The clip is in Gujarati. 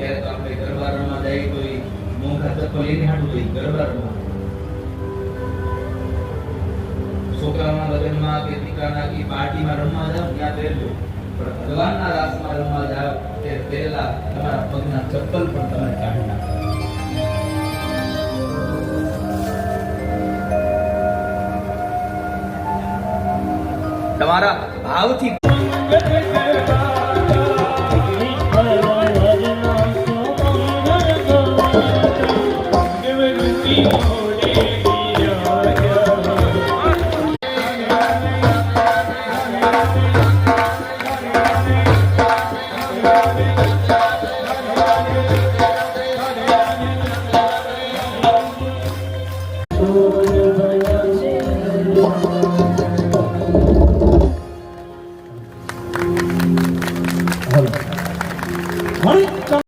ત્યારે તો આપણે ગરબા રમવા જઈએ તો એ મોંઘા ચપ્પલ એની હાટું જોઈએ ગરબા રમવા છોકરાઓના લગ્નમાં કે દીકરાના કે પાર્ટીમાં રમવા જાવ ત્યાં પહેરજો. પણ ભગવાનના રાસમાં રમવા જાવ તે પહેલા તમારા પગના ચપ્પલ પણ તમે કાઢી નાખો તમારા ભાવથી Money?